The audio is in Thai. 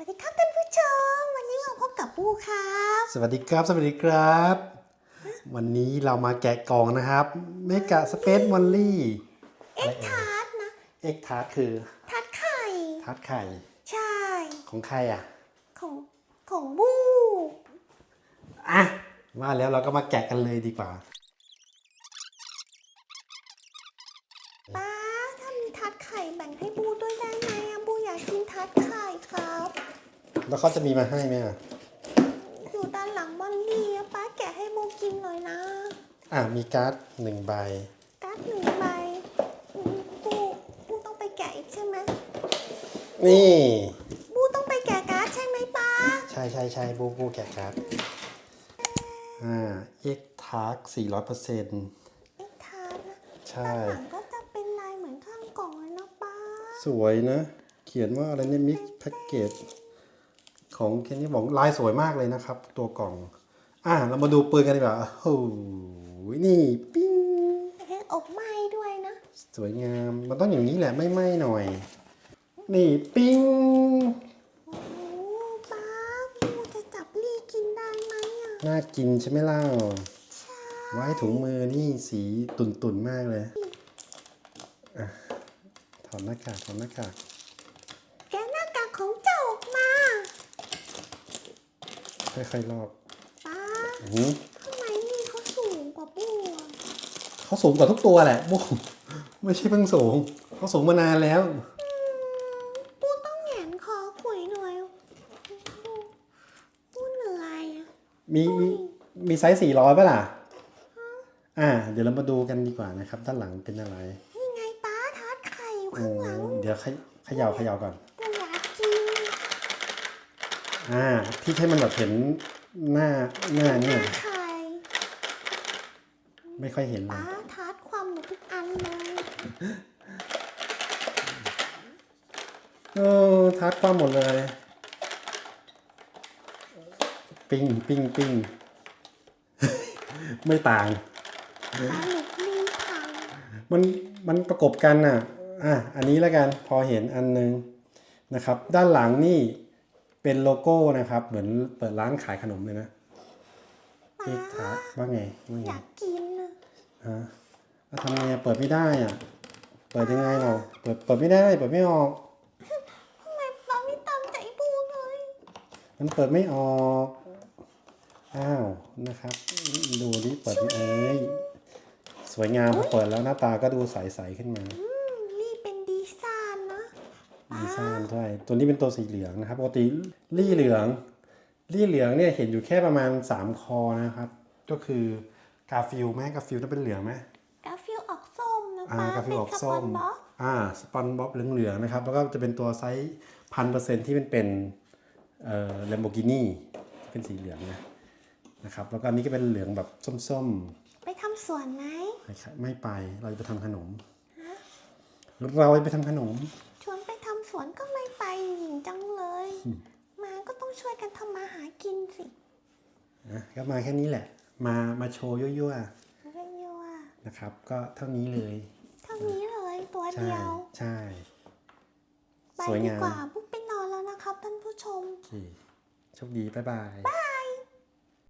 วัสดีครับท่านผู้ชม วันนี้มาพบกับปูครับ สวัสดีครับ สวัสดีครับ วันนี้เรามาแกะกล่องนะครับเมกะสเปซมอลลี่เอ็กทาร์ตนะเอ็กทาร์ตคือทาร์ตไข่ทาร์ตไข่ ใช่ ของใครอะ ของของบูอะว่าแล้วเราก็มาแกะกันเลยดีกว่า ป้าถ้ามีทาร์ตไข่แบ่งให้บูด้วยได้ไหมอะบูอยากกินทาร์ตไข่ครับ แล้วเขาจะมีมาให้ไหมอะอยู่ด้านหลังบอลลี่อะป้าแกะให้บูกินหน่อยนะ อะมีการ์ดหนึ่งใบ การ์ดหนึ่งใบอืมบูบูต้องไปแกะอีกใช่ไหมนี่บูต้องไปแกะการ์ดใช่ไหมป้าใช่ใช่ใช่บูบูแกะการ์ดอ่าเอ็กทาร์ตสี่ร้อยเปอร์เซ็นต์เอ็กทาร์ตนะใช่ด้านหลังก็จะเป็นลายเหมือนข้างกล่องเลยนะป้าสวยนะ เขียนว่าอะไรเนี่ยมิกแพ็กเกจ ของเคนนี่บอกลายสวยมากเลยนะครับ ตัวกล่อง อะเรามาดูปืนกันดีกว่าโอ้โหนี่ปิ้งเห็นอกไหม้ด้วยนะ สวยงามมันต้องอย่างนี้แหละไม่ไหม้หน่อย นี่ปิ้งโอ้ป้าปูจะจับลี่กินได้ไหมอะน่ากินใช่ไหมเล่าใช่ไว้ถุงมือนี่สีตุ่นตุ่นๆมากเลยอะถอดหน้ากากถอดหน้ากากแกะหน้ากากของเจ้าออกมา ค่อยๆลอกป้าอื้อหือข้างในนี่เขาสูงกว่าปูอะเขาสูงกว่าทุกตัวแหละบุ้มไม่ใช่เพิ่งสูงเขาสูงมานานแล้วปูต้องแหงนคอคุยหน่อยปูปูเหนื่อยอะมีมีมีไซส์สี่ร้อยป่ะล่ะ อ่า เดี๋ยวเรามาดูกันดีกว่านะครับ ด้านหลังเป็นอะไรนี่ไงป้าทาร์ตไข่อยู่โอ้ข้างหลังเดี๋ยวเขยเขย่าเขย่าก่อนปูอยากกิน อ่าที่ให้มันแบบเห็นหน้าหน้าเนี่ยไข่ไม่ค่อยเห็นเลป้ายทาร์ตความหมดทุกอันเลยโอ้ทัดความหมดเลย ปิ้งปิ้งปิ้ง ไม่ต่าง ปลาหมึกลีพังมันมันประกบกันน่ะ อะ อันนี้แล้วกัน พอเห็นอันนึงนะครับ ด้านหลังนี่ เป็นโลโก้นะครับ เหมือนเปิดร้านขายขนมเลยนะป้าเอกทัศว่าไงว่าอไงยากกินอะฮะแล้วทำไงอะเปิดไม่ได้อะ เปิดยังไงเราเปิดเปิดไม่ได้ เปิดไม่ออกทำไมป้าไม่ตามใจปูเลยมันเปิดไม่ออกอ้าวนะครับ ดูดิเปิดไม่เอ้ยสวยงามพอเปิดแล้วหน้าตาก็ดูใสๆขึ้นมา อืมนี่เป็นดีไซน์นะ ดีไซน์ด้วยตัวนี้เป็นตัวสีเหลืองนะครับปกติรี่เหลืองรี่เหลืองเนี่ยเห็นอยู่แค่ประมาณ 3 คอนะครับ ก็คือกาฟิลไหมกาฟิลต้องเป็นเหลืองไหมกาฟิลออกส้มนะอ่าป้ากาฟิลออกส้ม เป็นสปอนบ็อกอ่าสปอนบ๊อบเหลืองๆนะครับ แล้วก็จะเป็นตัวไซส์พันเปอร์เซ็นที่เป็นเป็นเอ่อแลมโบกินี่ที่เป็นสีเหลืองนะนะครับ แล้วก็อันนี้ก็เป็นเหลืองแบบส้มๆไปทำสวนไหมไม่ค่ะไม่ไปเราจะไปทำขนม เราจะไปทำขนม ชวนไปทำ สวนก็ไม่ไปหญิงจังเลย มาก็ต้องช่วยกันทำมาหากินสินะก็มาแค่นี้แหละ มามาโชว์ยั่วเรียกว่าๆนะครับ ก็เท่านี้เลย เท่านี้เลยตัวใช่เดียว ใช่ ไปสวยดีงามกว่าปุ๊บไปนอนแล้วนะครับท่านผู้ชม โอเคโชคดีบ๊ายบายบาย